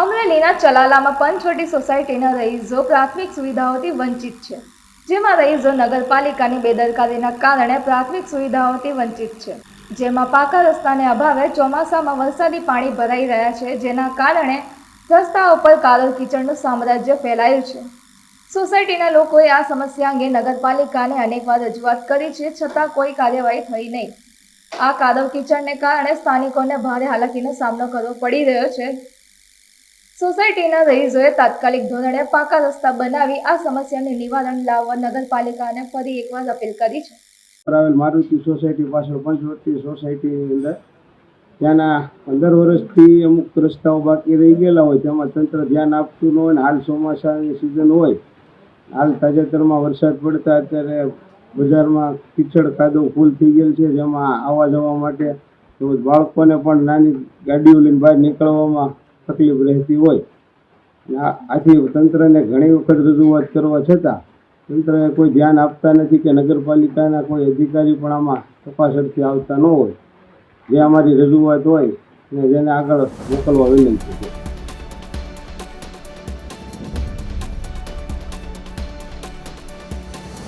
અમરેલીના ચલાલામાં પંચવટી સોસાયટીના રહીશો પ્રાથમિક સુવિધાઓથી વંચિત છે, જેમાં રહીશો નગરપાલિકાની બેદરકારીના કારણે પ્રાથમિક સુવિધાઓથી વંચિત છે. જેમાં પાકા રસ્તાને અભાવે ચોમાસામાં વરસાદી પાણી ભરાઈ રહ્યા છે, જેના કારણે રસ્તા ઉપર કાળો કિચડનું સામ્રાજ્ય ફેલાયું છે. સોસાયટીના લોકોએ આ સમસ્યા અંગે નગરપાલિકાને અનેકવાર રજૂઆત કરી છે, છતાં કોઈ કાર્યવાહી થઈ નહીં. આ કાદવ કિચડને કારણે સ્થાનિકોને ભારે હાલાકીનો સામનો કરવો પડી રહ્યો છે. સોસાયટીના રહીશોએ તાત્કાલિક ધોરણે પાકા રસ્તા બનાવી આ સમસ્યાને નિવારણ લાવવા નગરપાલિકાને ફરી એકવાર અપીલ કરી છે. કરાવેલ મારુતિ સોસાયટી પાછળ પંચવર્તી સોસાયટીની અંદર. ત્યાંના પંદર વર્ષથી અમુક રસ્તાઓ બાકી રહી ગયેલા હોય, તેમાં તંત્ર ધ્યાન આપતું ન હોય ને હાલ ચોમાસાની સિઝન હોય. હાલ તાજેતરમાં વરસાદ પડતા અત્યારે બજારમાં કીચડ કાદવ ફૂલ થઈ ગયેલ છે, જેમાં આવવા જવા માટે તેમજ બાળકોને પણ નાની ગાડીઓ લઈને બહાર નીકળવામાં તકલીફ રહેતી હોય. આથી તંત્રને ઘણી વખત રજૂઆત કરવા છતાં તંત્રએ કોઈ ધ્યાન આપતા નથી કે નગરપાલિકાના કોઈ અધિકારી પણ આમાં તપાસ આવતા ન હોય. જે અમારી રજૂઆત હોય અને જેને આગળ મોકલવા વિનંતી છે.